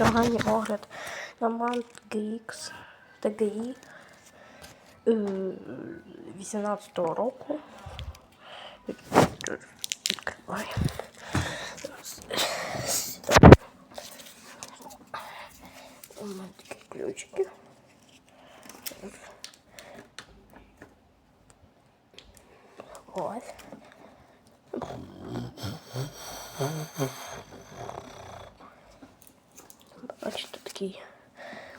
сьогодні огляд на Mount GX TGI е, 18-го року. Відкривай. У мене такі ключики. Ось. Бачите,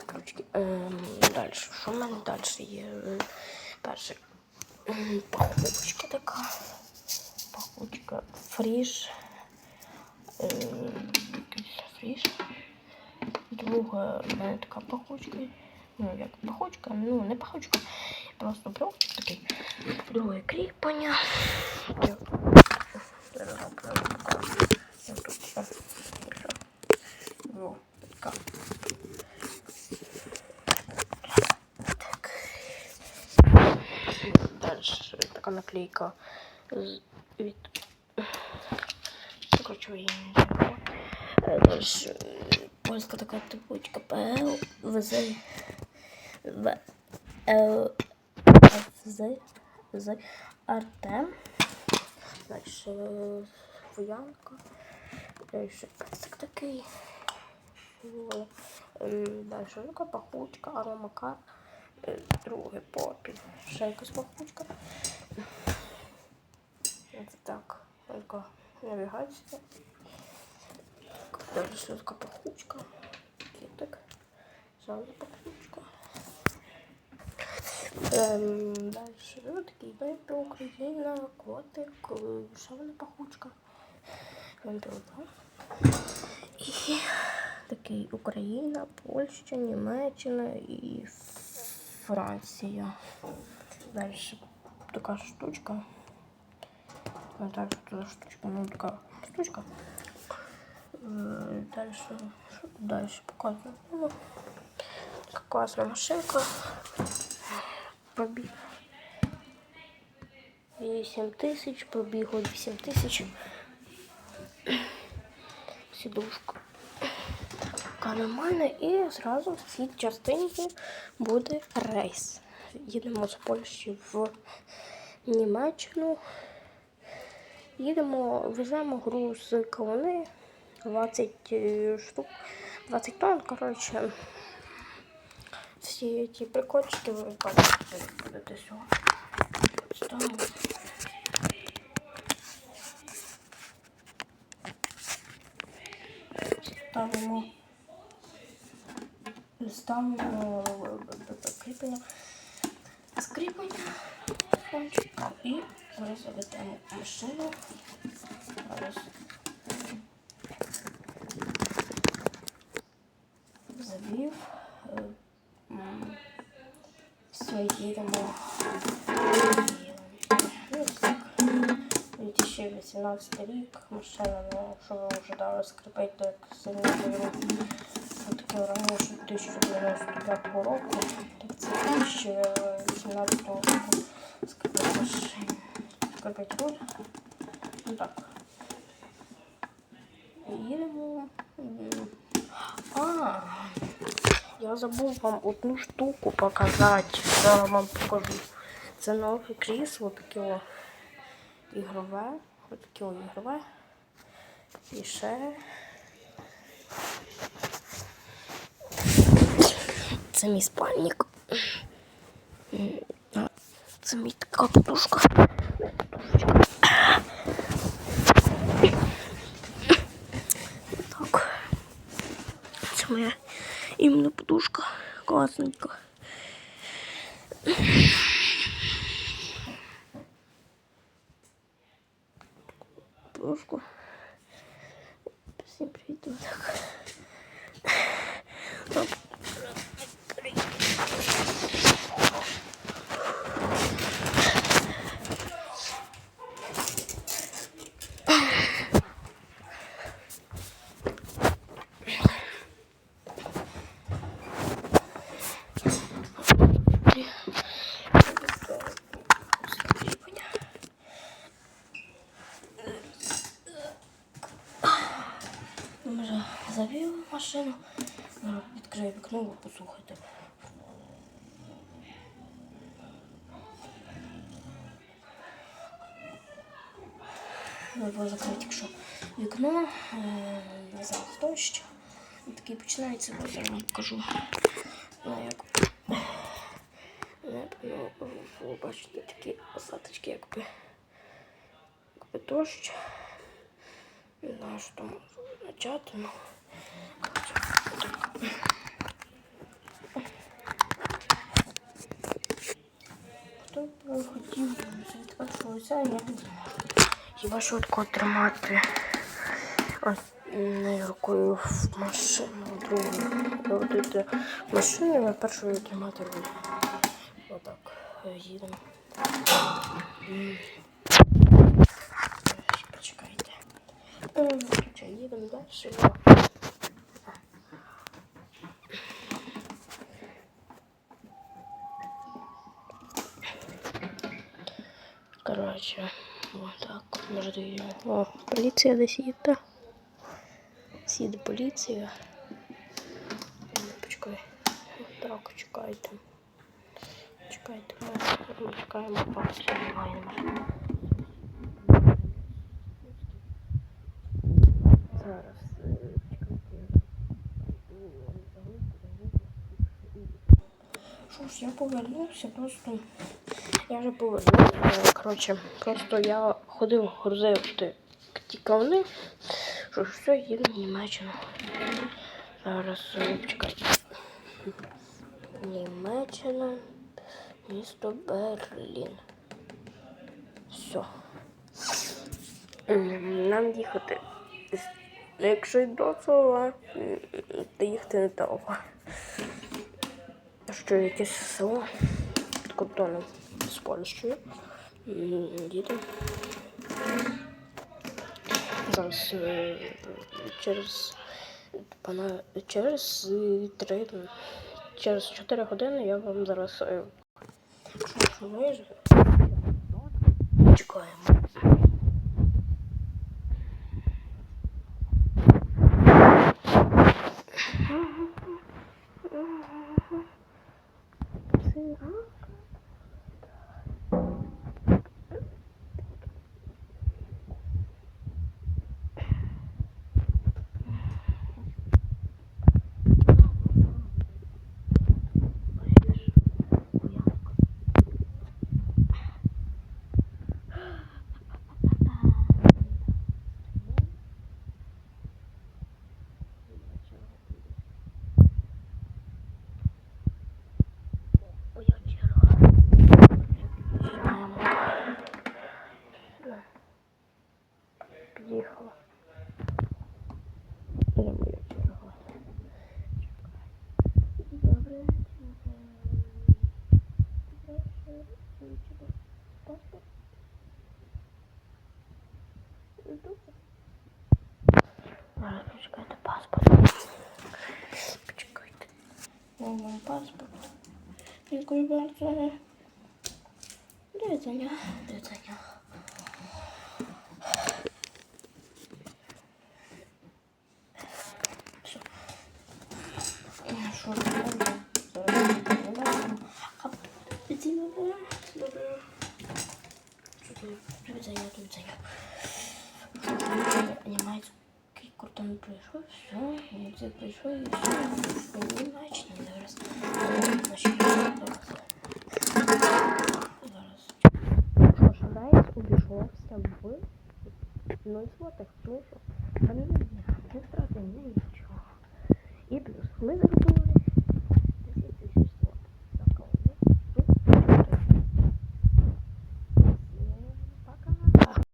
такі. Ем, далі. Що в мене далі є? Е, Перше. Пахучка така. Пахучка. Фріж. Е, якийсь фріж. Друга в мене така пахучка. Ну, як пахучка, ну не пахучка. Просто проводчик такий. Друге кріпання. Я- Зараз вам покажу. Я тут все. Во, така. Так. Дальше така наклейка від. Е, польська така типочка ПЛ ВЗ ФЗ з Артем. Дальше Воянка. Дальше песик такий. Дальше пахучка, аромакар. Е, Друге попіль. Ще якась пахучка. Це так. Така навігація. Далі така пахучка. Кітик. Зразу пахучка. Ем, далі ну, такий випів, Україна, котик, е, ще одна пахучка. І такий Україна, Польща, Німеччина і Франція. Далі така штучка. Ну, так, така штучка, ну така штучка. Далі, що тут далі показую? Ну, класна машинка. Пробіг. 8 тисяч, пробігло 8 тисяч. Сідушка. Така нормальна і зразу в цій частинці буде рейс. Їдемо з Польщі в Німеччину. Їдемо, веземо гру з кавуни 20 е, штук, 20 тонн, коротше. Всі ті прикольчики ви бачите, сьогодні. Ставимо. Ставимо. Ставимо кріплення. Скріплення. І зараз заведемо машину. Зараз завів. Все, їдемо. Ось 2018 рік. Машина, ну, що ви вже дали скрипить, так сильно. Раніше 1995 року. Так це 2018 року. Машина. Руль. Ну так. Їдемо. А, я забув вам одну штуку показати. Зараз вам покажу. Це нове крісло, таке о, ігрове. Ось таке о, ігрове. І ще. Це мій спальник. Це мій така подушка. Так. Це моя іменно подушка. Класненька. Подушку. Всім привіт. Так. Так. Вже завів машину. Ну, Відкрию вікно, ви послухайте. Треба закрити, якщо вікно, е, зараз дощ. Такий починається, зараз вам покажу. Ну, як ну, ви бачите такі осадочки, якби, якби дощ. Не знаю, що там означати, ну. коротше, так. Хто б хотів від першого лиця, я не знаю. Хіба що тако тримати не рукою в машину, другою водити машину, а першою тримати руль. Отак, їдемо. Почекайте. Їдемо далі. Коротше, отак, може доїдемо. О, поліція десь їде. Сіде поліція. Ну, Почекай. Так, чекайте. Чекайте, ми, ми чекаємо акцію онлайн. Зараз. е, Чекайте. Що ж, я повернувся, просто Я вже повернувся. Коротше, просто я ходив, грузив ті тікавни, що все, їду в Німеччину. Зараз е, чекайте. Німеччина, місто Берлін. Все. Нам їхати. Якщо й до цього, то їхати не довго. Що якесь село під кордоном з Польщею. Діти. Їдемо. Зараз е, через пана через е, три через 4 години я вам зараз е. Чекаємо. Моя черга. Під'їхала. Це моя черга. Добре. Зараз почекайте паспорт. Почекайте. Мій паспорт. Дякую bardzo. Do widzenia. Do widzenia. Що? До widzenia, до widzenia. Німецький кордон прийшов, все, німці прийшов і все. В Німеччині зараз. Значить, зараз. Зараз. Що ж, Рейс обійшовся в 0 злотих, тому що там є, не втрати ні